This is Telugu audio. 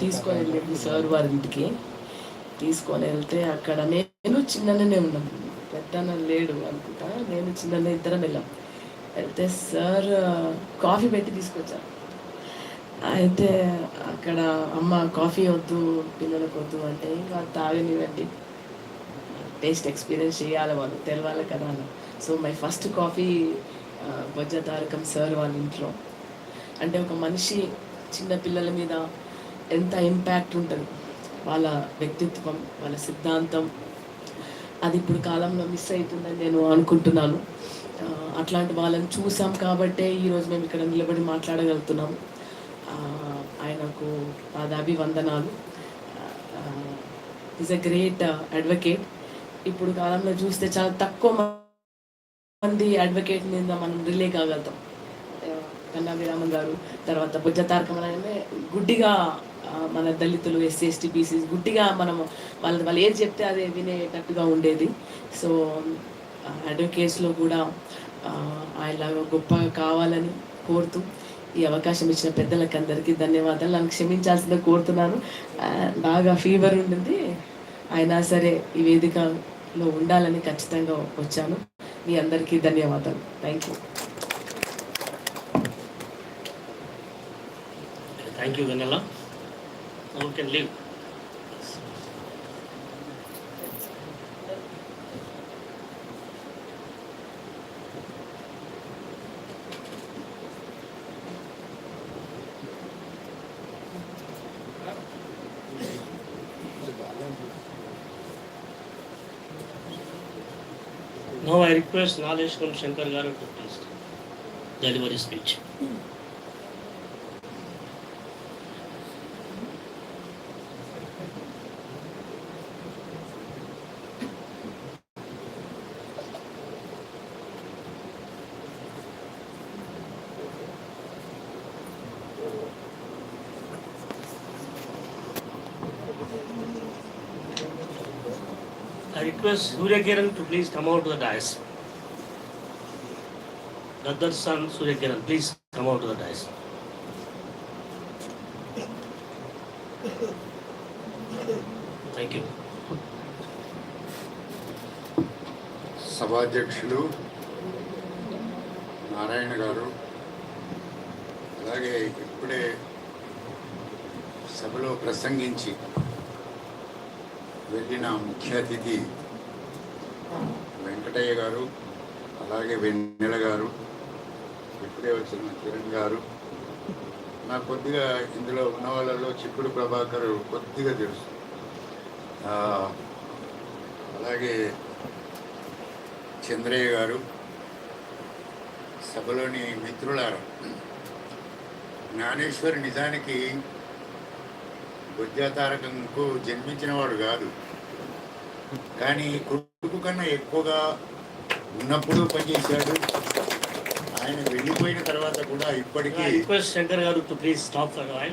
తీసుకొని వెళ్ళింది సార్ వారి ఇంటికి. తీసుకొని వెళ్తే అక్కడ నేను చిన్ననే ఉన్నాను. పెద్దన లేడు అనుకుంటా. నేను చిన్న ఇద్దరం వెళ్ళాం. వెళ్తే సార్ కాఫీ పెట్టి తీసుకొచ్చారు. అయితే అక్కడ అమ్మ కాఫీ వద్దు పిల్లలకు వద్దు అంటే ఇంకా తాగనివ్వండి. టేస్ట్ ఎక్స్పీరియన్స్ చేయాలి వాళ్ళు తెలవాలి కదా so my first coffee Bojja Tarakam sir వాళ్ళ ఇంట్లో. అంటే ఒక మనిషి చిన్న పిల్లల మీద ఎంత ఇంపాక్ట్ ఉంటుంది? వాళ్ళ వ్యక్తిత్వం వాళ్ళ సిద్ధాంతం. అది ఇప్పుడు కాలంలో మిస్ అవుతుందని నేను అనుకుంటున్నాను. అట్లాంటి వాళ్ళని చూసాం కాబట్టే ఈరోజు మేము ఇక్కడ నిలబడి మాట్లాడగలుగుతున్నాము. ఆయనకు పాదాభివందనాలు. ఈజ్ అ గ్రేట్ అడ్వకేట్ ఇప్పుడు కాలంలో చూస్తే చాలా తక్కువ మంది అడ్వకేట్ మీద మనం రిలే కాగలుగుతాం. ఆ, కన్నా గారు తర్వాత బుజ్జ తారకమనే గుడ్డిగా మన దళితులు ఎస్సీ ఎస్టీ బీసీస్ గుడ్డిగా మనం వాళ్ళ వాళ్ళు ఏది చెప్తే అదే వినేటట్టుగా ఉండేది. సో అడ్వకేట్స్లో కూడా ఆయన ఆయనలాగా గొప్పగా కావాలని కోరుతూ ఈ అవకాశం ఇచ్చిన పెద్దలకు అందరికీ ధన్యవాదాలు. నన్ను క్షమించాల్సిందే కోరుతున్నాను. బాగా ఫీవర్ ఉండింది. అయినా సరే ఈ వేదికలో ఉండాలని ఖచ్చితంగా వచ్చాను. మీ అందరికీ ధన్యవాదాలు. Thank you Thank you, Vanilla. Now we can leave. Now I request Nalesh from Shankar Garu to please deliver his speech. I request Surya Kiran to please come out to the dais. Gaddar's son Surya Kiran, please come out to the dais. Thank you. సభాధ్యక్షులు నారాయణ గారు అలాగే ఇప్పుడే సభలో ప్రసంగించి వెళ్ళిన ముఖ్య అతిథి వెంకటయ్య గారు అలాగే వెన్నెల గారు ఇప్పుడే వచ్చిన కిరణ్ గారు. నాకు కొద్దిగా ఇందులో ఉన్న వాళ్ళలో చిక్కుడు ప్రభాకర్ కొద్దిగా తెలుసు. అలాగే చంద్రయ్య గారు సభలోని మిత్రులారా. జ్ఞానేశ్వరి నిజానికి బుద్ధాతారకంకు జన్మించినవాడు కాదు. కానీ కొడుకు కన్నా ఎక్కువగా ఉన్నప్పుడు పనిచేశాడు. ఆయన వెళ్ళిపోయిన తర్వాత కూడా ఇప్పటికీ I request Shankar Garu to please stop for a